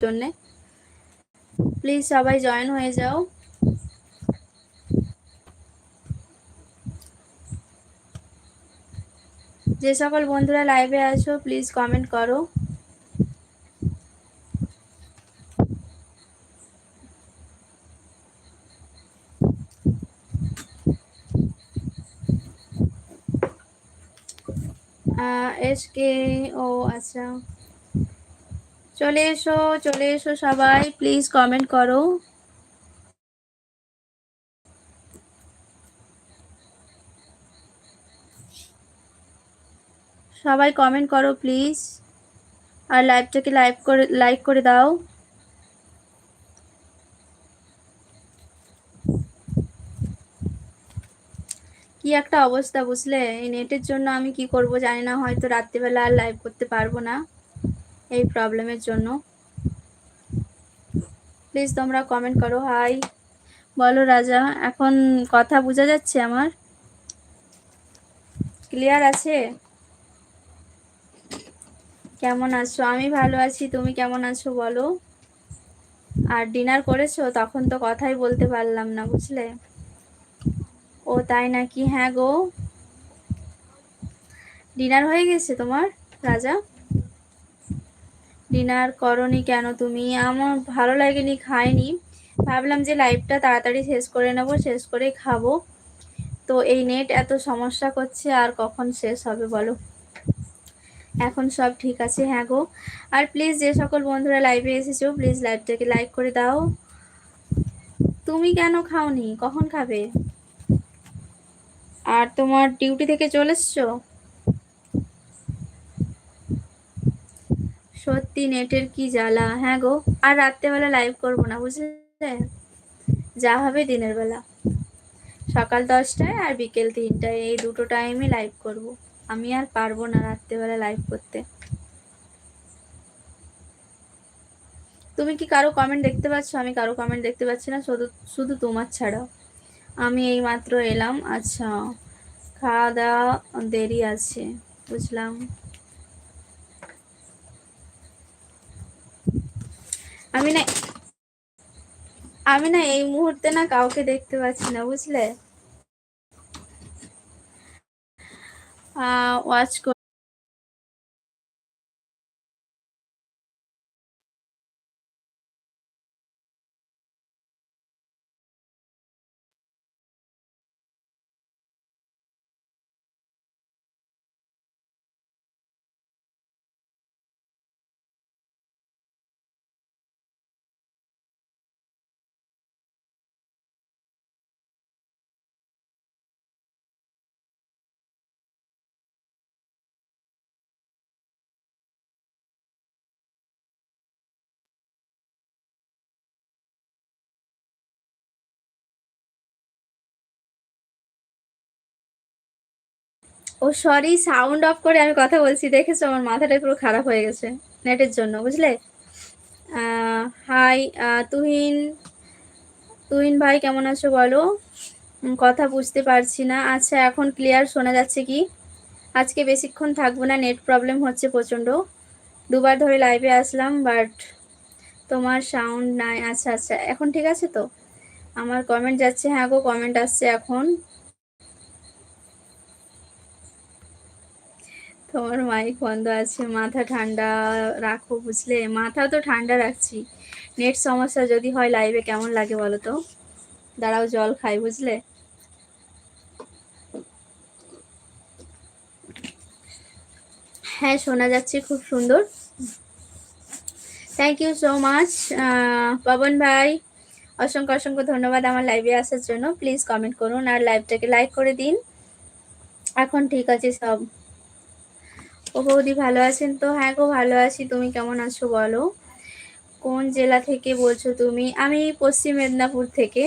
জন্যে। প্লিজ সবাই জয়েন হয়ে যাও। যে সকল বন্ধুরা লাইভে আছো প্লিজ কমেন্ট করো। এস কে ও আচ্ছা। চলে এসো চলে এসো সবাই। প্লিজ কমেন্ট করো। সবাই কমেন্ট করো প্লিজ আর লাইভটাকে লাইভ করে লাইক করে দাও। কি একটা অবস্থা, বুঝলে? এই নেটের জন্য আমি কি করব জানি না, হয়তো রাত্রিবেলা আর লাইভ করতে পারব না। এই প্রবলেমের জন্য। প্লিজ তোমরা কমেন্ট করো হাই বলো রাজা, এখন কথা বোঝা যাচ্ছে আমার? ক্লিয়ার আছে? কেমন আছো? আমি ভালো আছি, তুমি কেমন আছো বলো? আর ডিনার করেছ? তখন তো কথাই বলতে পারলাম না, বুঝলে? ও তাই নাকি? হ্যাঁ গো। ডিনার হয়ে গেছে তোমার, রাজা? ডিনার করনি কেন তুমি? আমার ভালো লাগেনি, খাইনি। ভাবলাম যে লাইভটা তাড়াতাড়ি শেষ করে নেব, শেষ করে খাব। তো এই নেট এত সমস্যা করছে, আর কখন শেষ হবে বলো? এখন সব ঠিক আছে হ্যাঁ গো। আর প্লিজ যে সকল বন্ধুরা লাইভে এসেছ প্লিজ লাইভটাকে লাইক করে দাও। তুমি কেন খাওনি? কখন খাবে? আর তোমার ডিউটি থেকে চলে এসছো? সত্যি নেটের কি জ্বালা? হ্যাঁ গো, আর রাত্রেবেলা লাইভ করব না, বুঝলে? যা হবে দিনের বেলা। সকাল দশটায় আর বিকেল তিনটায়, এই দুটো টাইমে লাইভ করব। আমি আর পারব না রাত্রেবেলা লাইভ করতে। তুমি কি কারও কমেন্ট দেখতে পাচ্ছ? আমি কারও কমেন্ট দেখতে পাচ্ছি না, শুধু শুধু তোমার ছাড়া আমি এই মাত্র এলাম আচ্ছা খাওয়া দাওয়া দেরি আছে, বুঝলাম। আমি না আমি না এই মুহূর্তে না কাউকে দেখতে পাচ্ছি না বুঝলে? আহ ওয়াচ ও সরি সাউন্ড অফ করে আমি কথা বলছি। দেখেছ, আমার মাথাটা পুরো খারাপ হয়ে গেছে নেটের জন্য, বুঝলে? হাই তুহিন তুহিন ভাই, কেমন আছো বলো? কথা বুঝতে পারছি না। আচ্ছা এখন ক্লিয়ার শোনা যাচ্ছে কি? আজকে বেশিক্ষণ থাকব না নেট প্রবলেম হচ্ছে প্রচণ্ড। দুবার ধরে লাইভে আসলাম বাট তোমার সাউন্ড নাই। আচ্ছা আচ্ছা এখন ঠিক আছে তো? আমার কমেন্ট যাচ্ছে হ্যাঁ গো কমেন্ট আসছে এখন। তোমার মাইক বন্ধ আছে, মাথা ঠান্ডা রাখো বুঝলে? মাথা তো ঠান্ডা রাখছি। নেট সমস্যা যদি হয় লাইভে কেমন লাগে বলো তো? দাঁড়াও, জল খাই বুঝলে? হ্যাঁ শোনা যাচ্ছে খুব সুন্দর। Thank you so much Pawan ভাই। অসংখ্য অসংখ্য ধন্যবাদ আমার লাইভে আসার জন্য। প্লিজ কমেন্ট করুন আর লাইভটাকে লাইক করে দিন। এখন ঠিক আছে সব। ও বৌদি ভালো আছেন তো? হ্যাঁ গো, ভালো আছি। তুমি কেমন আছো বলো? কোন জেলা থেকে বলছো তুমি? আমি পশ্চিম মেদিনীপুর থেকে।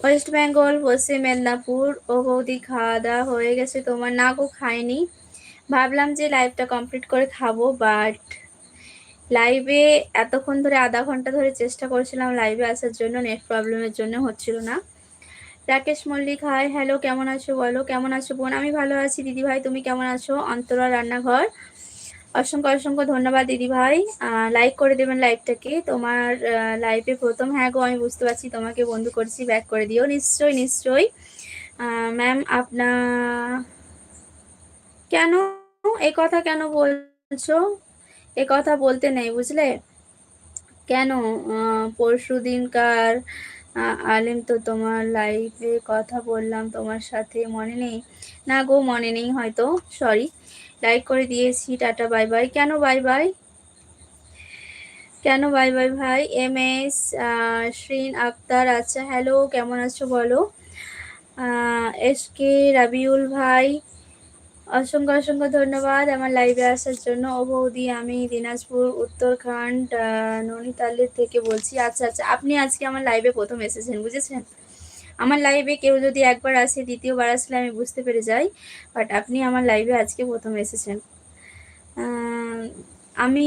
ওয়েস্ট বেঙ্গল, পশ্চিম মেদিনীপুর। ও বৌদি খাওয়া দাওয়া হয়ে গেছে তোমার। না গো, খাইনি। ভাবলাম যে লাইভটা কমপ্লিট করে খাব বাট লাইভে এতক্ষণ ধরে আধা ঘণ্টা ধরে চেষ্টা করছিলাম লাইভে আসার জন্য নেট প্রবলেমের জন্য হচ্ছিল না। রাকেশ মল্লিক হাই হ্যালো কেমন আছো বলো? কেমন আছো বোন? আমি ভালো আছি। দিদি ভাই, তুমি কেমন আছো? অন্তরা রান্নাঘর। অসংখ্য অসংখ্য ধন্যবাদ দিদি ভাই। লাইক করে দেবেন লাইভটাকে তোমার লাইভে প্রথম হ্যাঁ গো, আমি বুঝতে পারছি, তোমাকে বন্ধু করছি ব্যাক করে দিও। নিশ্চয়ই নিশ্চয়ই। ম্যাম আপনার কেন? এ কথা কেন বলছো? এ কথা বলতে নেই, বুঝলে? কেন? পরশু দিনকার আলিম, তো তোমার লাইভে কথা বললাম, তোমার সাথে মনে নেই? না গো, মনে নেই হয়তো সরি লাইক করে দিয়েছি, টাটা বাই বাই কেন বাই বাই কেন বাই বাই ভাই? এম এস শ্রীন আক্তার আচ্ছা হ্যালো কেমন আছো বলো? এস কে রাবিউল ভাই অসংখ্য অসংখ্য ধন্যবাদ আমার লাইভে আসার জন্য। ও বৌদি, আমি দিনাজপুর, উত্তরখণ্ড ননিতালের থেকে বলছি। আচ্ছা আচ্ছা আপনি আজকে আমার লাইভে প্রথম এসেছেন, বুঝেছেন? আমার লাইভে কেউ যদি একবার আসে, দ্বিতীয়বার আসলে আমি বুঝতে পেরে যাই বাট আপনি আমার লাইভে আজকে প্রথম এসেছেন। আমি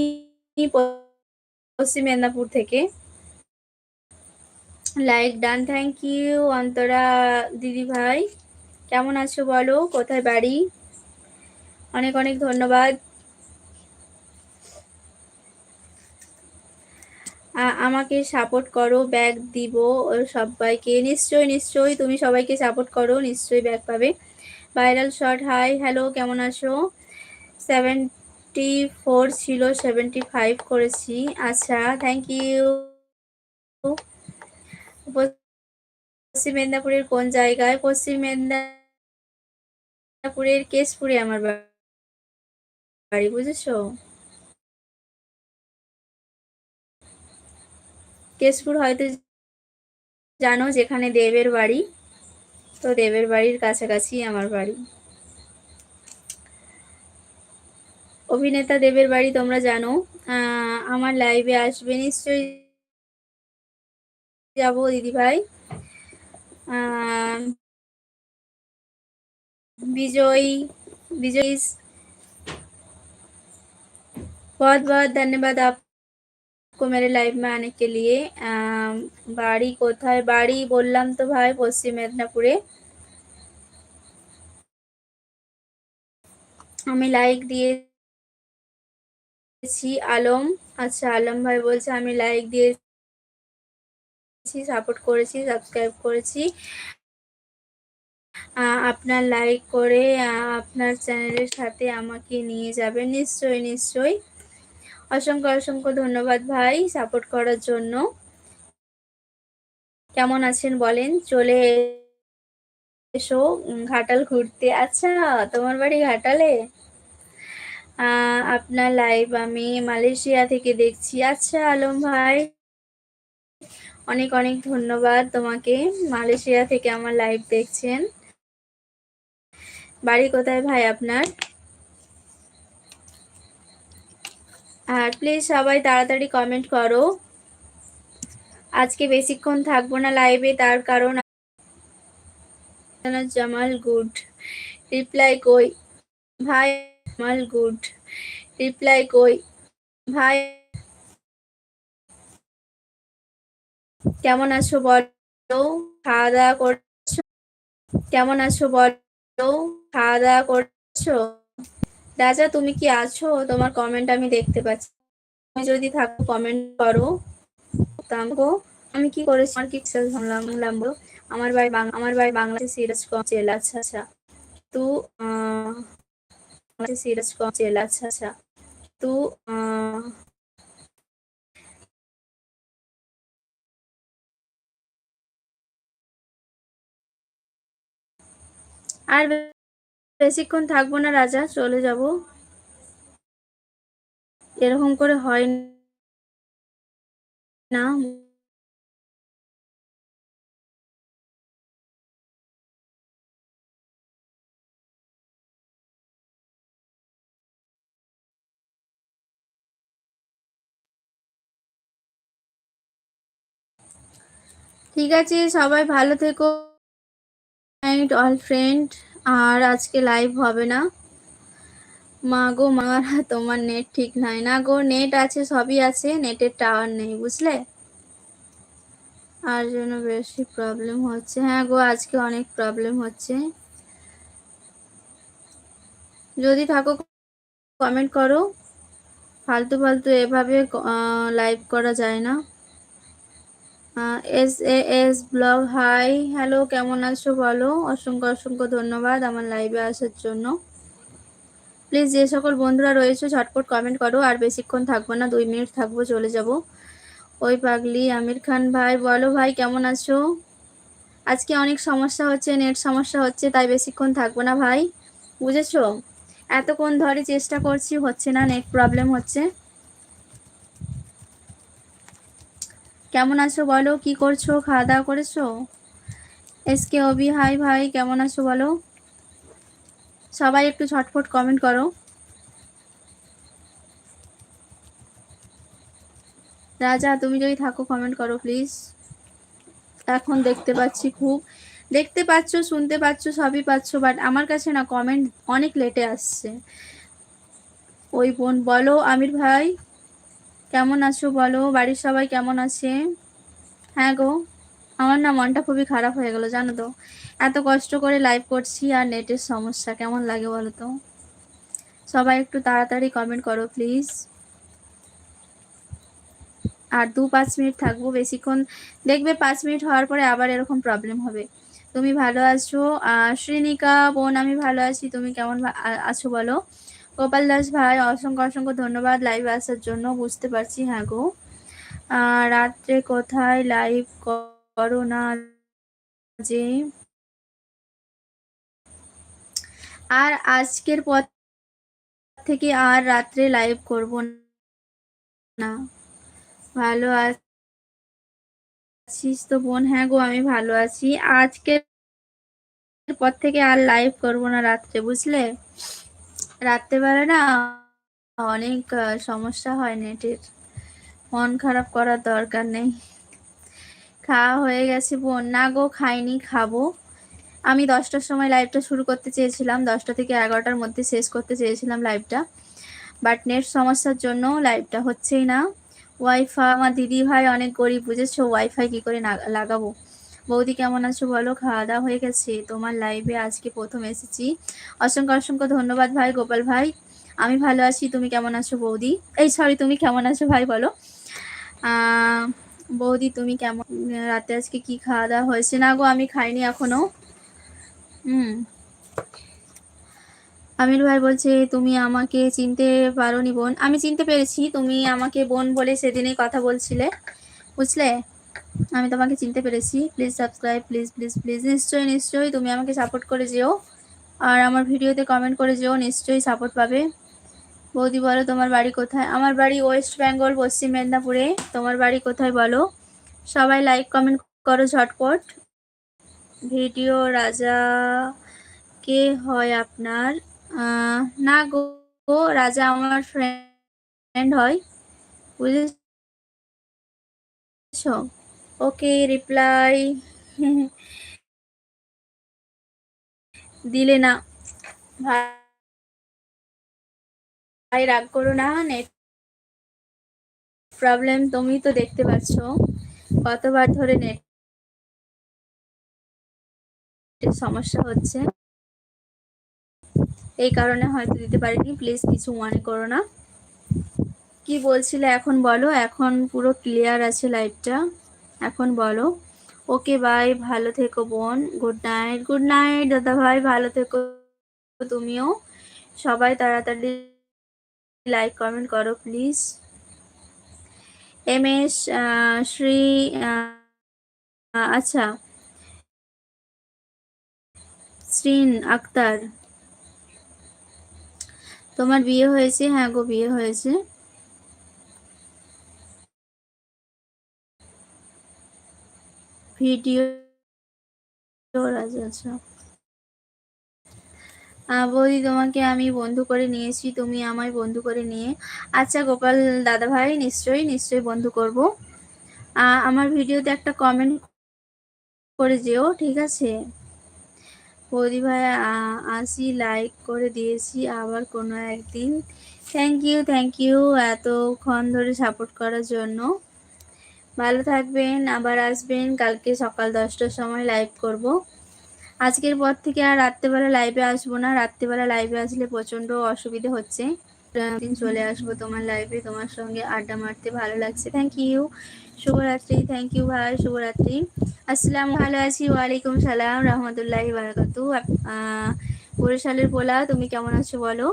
পশ্চিম মেদিনীপুর থেকে। Like done thank you Antara দিদি ভাই কেমন আছো বলো? কোথায় বাড়ি? অনেক অনেক ধন্যবাদ। আমাকে সাপোর্ট করো ব্যাগ দিব সবাইকে। নিশ্চয়ই নিশ্চয়ই তুমি সবাইকে সাপোর্ট করো, নিশ্চয়ই ব্যাগ পাবে। ভাইরাল শর্ট হাই হ্যালো কেমন আছো? সেভেন্টি ফোর ছিল সেভেন্টি ফাইভ করেছি। আচ্ছা থ্যাংক ইউ পশ্চিম মেদিনীপুরের কোন জায়গায়? পশ্চিম মেদিনীপুরের কেশপুরে আমার বাড়ি। বুঝেছ কেশপুর হয়তো জানো যেখানে দেবের বাড়ি। তো দেবের বাড়ির কাছাকাছি আমার বাড়ি। অভিনেতা দেবের বাড়ি তোমরা জানো। আমার লাইভে আসবে নিশ্চয়ই। যাব দিদি ভাই। বিজয় বিজয় बहुत बहुत धन्यवाद आपको मेरे लाइव में आने के लिए বাড়ি কোথায় বাড়ি বললাম তো ভাই পশ্চিম মেদিনীপুরে আমি লাইক দিয়েছি আলম আচ্ছা আলম ভাই বলছে আমি লাইক দিয়েছি সাপোর্ট করেছি সাবস্ক্রাইব করেছি আপনার লাইক করে আপনার চ্যানেলের সাথে আমাকে নিয়ে যাবেন নিশ্চয়ই নিশ্চয়ই অসংখ্য অসংখ্য ধন্যবাদ ভাই সাপোর্ট করার জন্য। কেমন আছেন বলেন? চলে এসো ঘাটাল ঘুরতে। আচ্ছা তোমার বাড়ি ঘাটালে? আপনার লাইভ আমি মালয়েশিয়া থেকে দেখছি। আচ্ছা আলম ভাই, অনেক অনেক ধন্যবাদ তোমাকে মালয়েশিয়া থেকে আমার লাইভ দেখছেন। বাড়ি কোথায় ভাই আপনার? আর প্লিজ সবাই তাড়াতাড়ি কমেন্ট করো। আজকে বেশিক্ষণ থাকব না লাইভে তার কারণ জামাল গুড। রিপ্লাই কই? ভাই, জামাল গুড। রিপ্লাই কই? ভাই, কেমন আছো বলো? খাওয়া দাওয়া করছ? কেমন আছো বলো? খাওয়া দাওয়া করছ? রাজা, তুমি কি আছো? তোমার কমেন্ট আমি দেখতে পাচ্ছি। তুমি যদি থাকো কমেন্ট করো। তামগো আমি কি করেছি? আমার কি শুনলাম বলো? আমার বাড়ি আমার বাড়ি বাংলাদেশ সিরাজগঞ্জ জেলা আচ্ছা আচ্ছা। তো সিরাজগঞ্জ জেলা আচ্ছা আচ্ছা। তো আর বেশিক্ষণ থাকব না, রাজা। চলে যাব। এরকম করে হয় না। ঠিক আছে, সবাই ভালো থেকো। অল ফ্রেন্ড আর আজকে লাইভ হবে না। মা গো, মা, তোমার নেট ঠিক নাই। না গো নেট আছে, সবই আছে নেটের টাওয়ার নেই, বুঝলে? আর জন্য বেশি প্রবলেম হচ্ছে। হ্যাঁ গো, আজকে অনেক প্রবলেম হচ্ছে। যদি থাকো কমেন্ট করো। ফালতু ফালতু এভাবে লাইভ করা যায় না। S A S blog, hi, hello, কেমন আছো বলো? অসংখ্য অসংখ্য ধন্যবাদ আমার লাইভে আসার জন্য। প্লিজ যে সকল বন্ধুরা রয়েছে, ঝটপট কমেন্ট করো, আর বেশিক্ষণ থাকব না, দুই মিনিট থাকব, চলে যাব। ওই পাগলি, আমির খান ভাই, বলো ভাই, কেমন আছো? আজকে অনেক সমস্যা হচ্ছে নেট সমস্যা হচ্ছে, তাই বেশিক্ষণ থাকব না ভাই। বুঝেছ? এতক্ষণ ধরে চেষ্টা করছি, হচ্ছে না নেট প্রবলেম হচ্ছে। কেমন আছো বলো? কি করছ? খাওয়া দাওয়া করেছ এসকে অবি হাই ভাই কেমন আছো বলো? সবাই একটু ছটফট কমেন্ট করো। রাজা, তুমি যদি থাকো কমেন্ট করো প্লিজ এখন দেখতে পাচ্ছি খুব। দেখতে পাচ্ছ, শুনতে পাচ্ছ, সবই পাচ্ছ বাট আমার কাছে না কমেন্ট অনেক লেটে আসছে। ওই বোন, বলো, আমির ভাই। কেমন আছো বলো? বাড়ির সবাই কেমন আছে? হ্যাঁ গো, আমার না মনটা খুবই খারাপ হয়ে গেল, জানো তো। এত কষ্ট করে লাইভ করছি আর নেটের সমস্যা, কেমন লাগে বলো তো? সবাই একটু তাড়াতাড়ি কমেন্ট করো প্লিজ আর দু পাঁচ মিনিট থাকব, বেশিক্ষণ দেখবে পাঁচ মিনিট হওয়ার পরে আবার এরকম প্রবলেম হবে। তুমি ভালো আছো? শ্রীনিকা, বোন, আমি ভালো আছি। তুমি কেমন আছো বলো? গোপাল দাস ভাই, অসংখ্য অসংখ্য ধন্যবাদ লাইভ আসার জন্য, বুঝতে পারছি হ্যাঁ গো। রাত্রে কোথায় লাইভ করো না যে? আর আজকের পর থেকে আর রাত্রে লাইভ করব না। ভালো আছিস তো বোন? হ্যাঁ গো, আমি ভালো আছি। আজকের পর থেকে আর লাইভ করব না রাত্রে, বুঝলে? রাত্রেবেলা না অনেক সমস্যা হয় নেটের। মন খারাপ করার দরকার নেই। খাওয়া হয়ে গেছে বোন। না গো, খাইনি, খাব। আমি দশটার সময় লাইভটা শুরু করতে চেয়েছিলাম। দশটা থেকে এগারোটার মধ্যে শেষ করতে চেয়েছিলাম লাইভটা বাট নেট সমস্যার জন্য লাইভটা হচ্ছেই না। ওয়াইফাই আমার দিদি ভাই অনেক গরিব, বুঝেছ? ওয়াইফাই কি করে লাগাবো? বৌদি কেমন আছো বলো? খাওয়া দাওয়া হয়ে গেছে। তোমার লাইভে আজকে প্রথম এসেছি। অসংখ্য অসংখ্য ধন্যবাদ ভাই, গোপাল ভাই। আমি ভালো আছি, তুমি কেমন আছো বৌদি? এই সরি তুমি কেমন আছো ভাই, বলো। বৌদি, তুমি কেমন? রাতে আজকে কি খাওয়া দাওয়া হয়েছে? না গো, আমি খাইনি এখনও। হুম। আমির ভাই বলছে, তুমি আমাকে চিনতে পারোনি বোন। আমি চিনতে পেরেছি, তুমি আমাকে বোন বলে সেদিনই কথা বলছিলে। বুঝলে? আমি তোমাকে চিনতে পেরেছি। Please subscribe please please please নিশ্চয়ই নিশ্চয়ই তুমি আমাকে সাপোর্ট করে যেও। আর আমার ভিডিওতে কমেন্ট করে যেও, নিশ্চয়ই সাপোর্ট পাবে। বৌদি, বলো তোমার বাড়ি কোথায়? আমার বাড়ি ওয়েস্ট বেঙ্গল পশ্চিম মেদিনীপুরে। তোমার বাড়ি কোথায় বলো? সবাই লাইক কমেন্ট করো ঝটপট। ভিডিও রাজা কে হয় আপনার? না গো গো রাজা আমার ফ্রেন্ড হয়। বুঝেছ? ওকে রিপ্লাই দিলে না। ভাই, রাগ করো না নেট প্রবলেম তুমি তো দেখতে পাচ্ছ। কতবার ধরে নেট সমস্যা হচ্ছে। এই কারণে হয়তো দিতে পারিনি। প্লিজ কিছু মনে করো না। কি বলছিলে এখন বলো? এখন পুরো ক্লিয়ার আছে লাইটটা এখন বলো। ওকে বাই ভালো থেকো বোন। গুড নাইট গুড নাইট দাদা ভাই, ভালো থেকো তুমিও। সবাই তাড়াতাড়ি লাইক কমেন্ট করো প্লিজ এম এস শ্রী আচ্ছা। শ্রীন আক্তার। তোমার বিয়ে হয়েছে? হ্যাঁ গো, বিয়ে হয়েছে। ভিডিও আচ্ছা বৌদি তোমাকে আমি বন্ধু করে নিয়েছি, তুমি আমায় বন্ধু করে নিয়ে। আচ্ছা গোপাল দাদা ভাই নিশ্চয়ই নিশ্চয়ই বন্ধু করব। আমার ভিডিওতে একটা কমেন্ট করে যেও, ঠিক আছে? বৌদি ভাই আসি লাইক করে দিয়েছি, আবার কোনো একদিন। থ্যাংক ইউ থ্যাংক ইউ এতক্ষণ ধরে সাপোর্ট করার জন্য। ভালো থাকবেন, আবার আসবেন। কালকে সকাল দশটার সময় লাইভ করব। আজকের পর থেকে আর রাত্রেবেলা লাইভে আসব না। রাত্রেবেলা লাইভে আসলে প্রচণ্ড অসুবিধে হচ্ছে। দিন চলে আসব তোমার লাইফে তোমার সঙ্গে আড্ডা মারতে ভালো লাগছে। থ্যাংক ইউ শুভরাত্রি। থ্যাংক ইউ ভাই। শুভরাত্রি। আসসালাম ভালো আছি ওয়ালাইকুম সালাম। রহমতুল্লাহি বারাকাতু বরিশালের পোলা তুমি কেমন আছো বলো?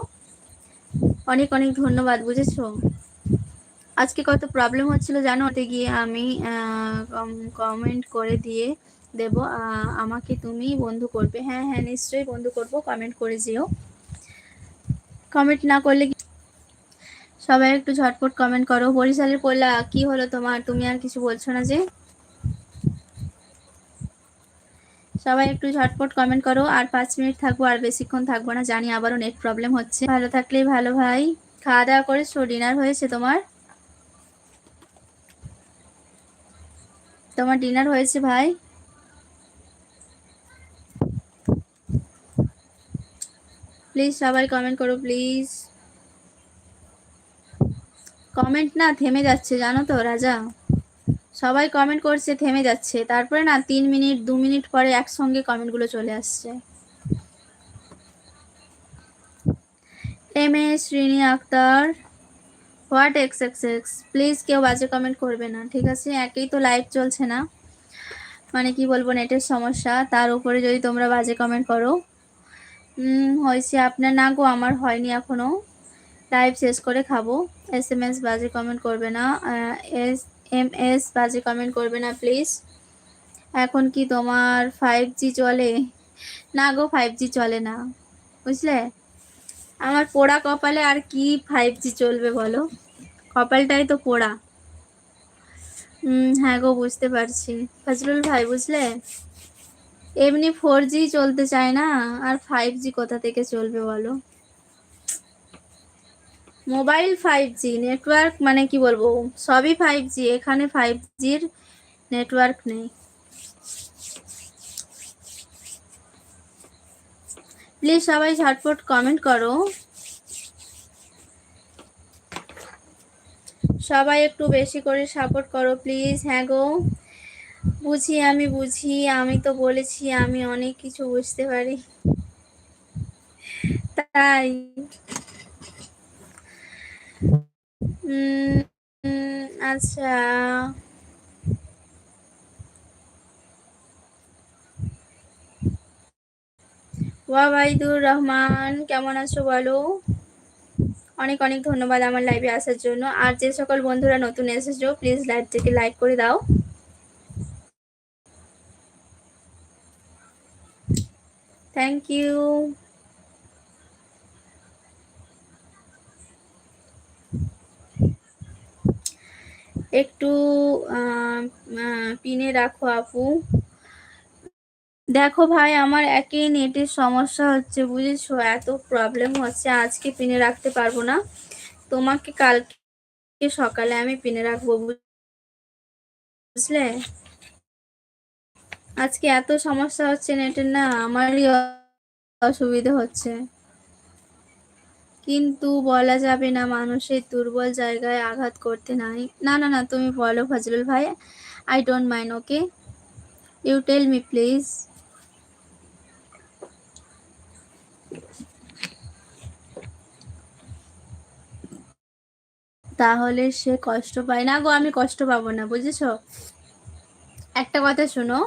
অনেক অনেক ধন্যবাদ, বুঝেছ? আজকে কত প্রবলেম হচ্ছিল জানো? ওতে গিয়ে আমি কমেন্ট করে দিয়ে দেব আমাকে তুমি বন্ধু করবে। হ্যাঁ হ্যাঁ নিশ্চয়ই বন্ধু করব কমেন্ট করে যেও। কমেন্ট না করলে সবাই একটু ঝটপট কমেন্ট করো। বরিশালের পোলা, কি হলো তোমার? তুমি আর কিছু বলছো না যে? সবাই একটু ঝটপট কমেন্ট করো। আর পাঁচ মিনিট থাকব, আর বেশিক্ষণ থাকব না। জানি আবারও নেট প্রবলেম হচ্ছে। ভালো থাকলেই ভালো ভাই। খাওয়া দাওয়া করেছ ডিনার হয়েছে তোমার? তোমার ডিনার হয়েছে ভাই? প্লিজ সবাই কমেন্ট করো, প্লিজ। কমেন্ট না, থেমে যাচ্ছে, জানো তো, রাজা। সবাই কমেন্ট করছে, থেমে যাচ্ছে। তারপরে না, তিন মিনিট, দু মিনিট পরে একসঙ্গে কমেন্টগুলো চলে আসছে। M A Shrini Akhtar what X X X? Please কেউ বাজে কমেন্ট করবে না, ঠিক আছে? একেই তো লাইভ চলছে না। মানে কি বলব নেটের সমস্যা। তার উপরে যদি তোমরা বাজে কমেন্ট করো। হয়েছে আপনার না গো, আমার হয়নি এখনও লাইভ শেষ করে খাব। এস এম এস বাজে কমেন্ট করবে না। এস এম এস বাজে কমেন্ট করবে না প্লিজ এখন কি তোমার ফাইভ জি চলে? না গো ফাইভ জি চলে না। বুঝলে? আমার পোড়া কপালে আর কি ফাইভ জি চলবে বলো? কপালটাই তো পোড়া। হ্যাঁ গো, বুঝতে পারছি। ফজলুল ভাই, বুঝলে? এমনি ফোর জি চলতে চায় না, আর ফাইভ জি কোথা থেকে চলবে বলো? মোবাইল ফাইভ জি নেটওয়ার্ক মানে কি বলব? সবই ফাইভ জি এখানে ফাইভ জির নেটওয়ার্ক নেই। প্লিজ সবাই ঝটপট কমেন্ট করো। সবাই একটু বেশি করে সাপোর্ট করো প্লিজ হ্যাঁ গো। বুঝি আমি বুঝি। আমি তো বলেছি, আমি অনেক কিছু বুঝতে পারি। তাই। আচ্ছা। ওয়াবাইদুর রহমান, কেমন আছো বলো? অনেক অনেক ধন্যবাদ আমার লাইভে আসার জন্য। আর যে সকল বন্ধুরা নতুন এসেছ প্লিজ লাইভটিকে লাইক করে দাও। থ্যাংক ইউ একটু পিনে রাখো আপু। দেখো ভাই, আমার একই নেটের সমস্যা হচ্ছে, বুঝেছ? এত প্রবলেম হচ্ছে, আজকে পিনে রাখতে পারব না। তোমাকে কালকে সকালে আমি পিনে রাখব, বুঝলে? আজকে এত সমস্যা হচ্ছে নেটের না, আমারই অসুবিধা হচ্ছে। কিন্তু বলা যাবে না, মানুষের দুর্বল জায়গায় আঘাত করতে নাই। না না না, তুমি বলো, ফজলুল ভাই I don't mind okay you tell me please তাহলে সে কষ্ট পায় না গো, আমি কষ্ট পাবো না, বুঝেছ? একটা কথা শোনো,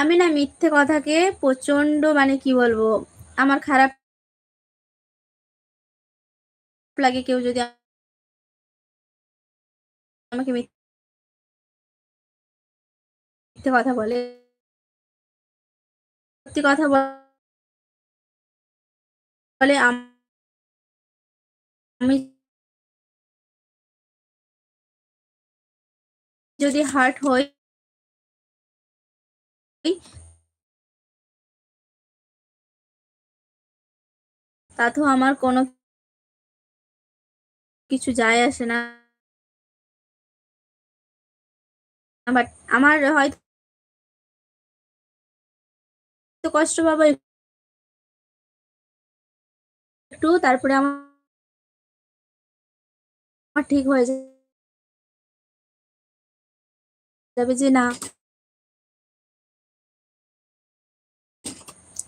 আমি না মিথ্যে কথাকে প্রচণ্ড মানে কি বলব, আমার খারাপ লাগে কেউ যদি আমাকে মিথ্যে কথা বলে, সত্যি কথা বলে আমি যদি হার্ট হই তাতেও আমার কোনো কিছু যায় আসে না। বাট আমার হয়তো কষ্ট পাবো একটু, তারপরে আমার ঠিক হয়ে যাবে যে না।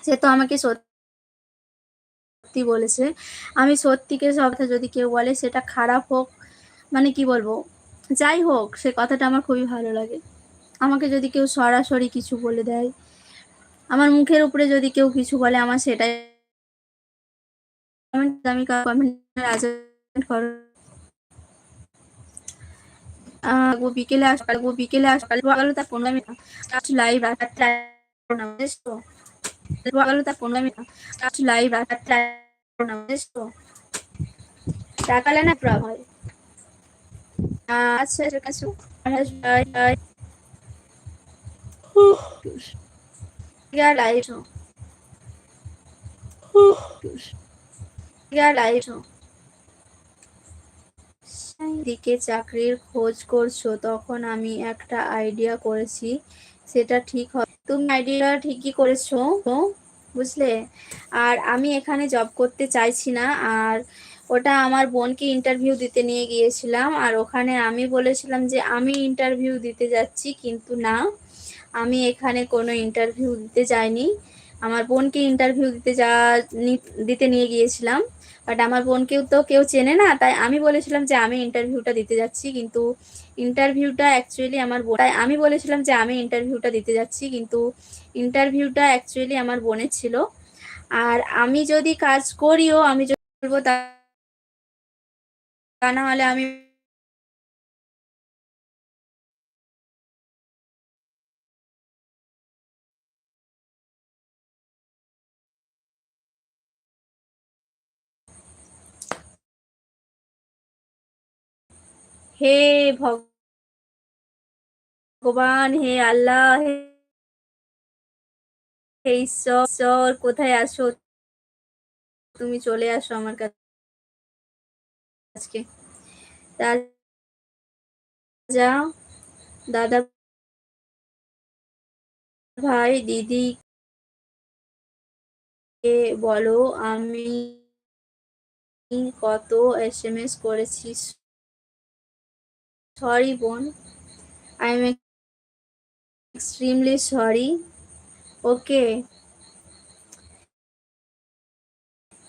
সে তো আমাকে সত্যি বলেছে। আমি সত্যিকে সব কথা যদি কেউ বলে, সেটা খারাপ হোক মানে কি বলব? যাই হোক, সে কথাটা আমার খুবই ভালো লাগে। আমাকে যদি কেউ সরাসরি কিছু বলে দেয়, আমার মুখের উপরে যদি কেউ কিছু বলে, আমার সেটাই করো ও বিকেলে আস ও বিকেলে আস কাল সকালে তার পনেরো মিনিট। লাইভ রাতটা সকালে তার পনেরো মিনিট। লাইভ রাতটা টাকালে না প্রভাব হয়। আচ্ছা বাই লাইভ দিকে চাকরির খোঁজ করছ, তখন আমি একটা আইডিয়া করেছি, সেটা ঠিক হবে। তুমি আইডিয়া ঠিকই করেছ, বুঝলে? আর আমি এখানে জব করতে চাইছি না, আর ওটা আমার বোনকে ইন্টারভিউ দিতে নিয়ে গিয়েছিলাম, আর ওখানে আমি বলেছিলাম যে আমি ইন্টারভিউ দিতে যাচ্ছি, কিন্তু না, আমি এখানে কোনো ইন্টারভিউ দিতে যাইনি। আমার বোনকে ইন্টারভিউ দিতে যা দিতে নিয়ে গিয়েছিলাম। বাট আমার বোনকেও তো কেউ চেনে না, তাই আমি বলেছিলাম যে আমি ইন্টারভিউটা দিতে যাচ্ছি, কিন্তু ইন্টারভিউটা অ্যাকচুয়ালি আমার বোন তাই আমি বলেছিলাম যে আমি ইন্টারভিউটা দিতে যাচ্ছি, কিন্তু ইন্টারভিউটা অ্যাকচুয়ালি আমার বোনের ছিল। আর আমি যদি কাজ করিও, আমি বলব তা না হলে আমি হে ভগবান, হে আল্লাহ, হে ঈশ্বর কোথায় আসো তুমি চলে আসো আমার কাছে। আজকে যা দাদা ভাই, দিদি কে বলো, আমি কত এস এম এস করেছিস সরি বোন I am extremely sorry okay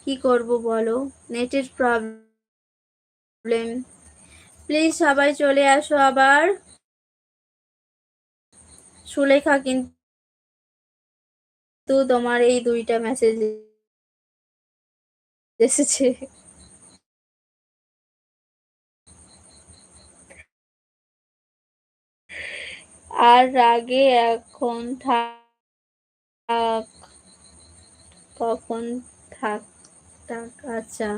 কি করব বলো? নেটের প্রবলেম প্লিজ সবাই চলে আসো আবার। সুলেখা কিন্তু তোমার এই দুইটা মেসেজ এসেছে। আর রাগে এখন থাক, কখন থাক থাক আচ্ছা।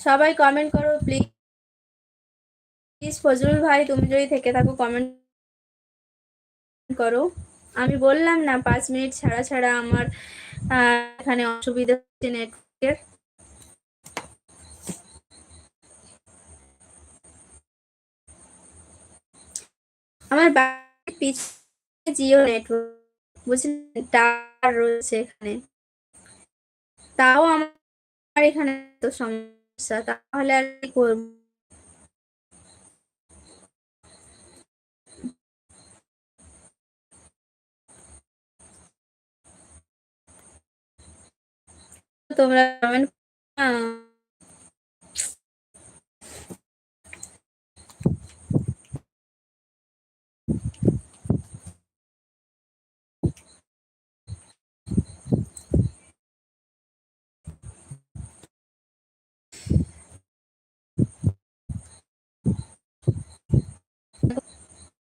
সবাই কমেন্ট করো প্লিজ প্লিজ ফজলুল ভাই, তুমি যদি থেকে থাকো কমেন্ট করো। আমি বললাম না, পাঁচ মিনিট ছাড়া ছাড়া আমার এখানে অসুবিধা হচ্ছে নেটওয়ার্কের আমার বাড়ির পিছনে জিও নেটওয়ার্ক, বুঝলেন? টাওয়ার রয়েছে এখানে। তাও আমার এখানে তো সমস্যা, তাহলে আর কি করব? তোমরা কমেন্ট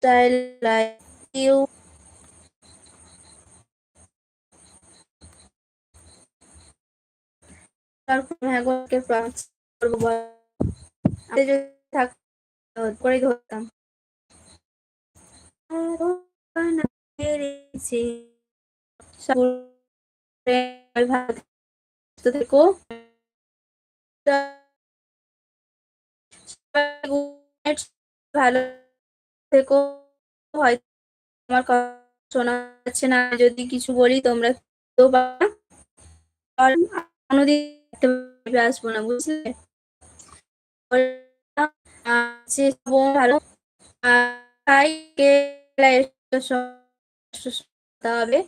style like you তারপর করব যদি থাক করে ধরতাম। থেকো ভালো থেকো হয়তো আমার শোনা যাচ্ছে না যদি কিছু বলি তোমরা তো বা কোনোদিন আসব না বুঝলে ভালো হবে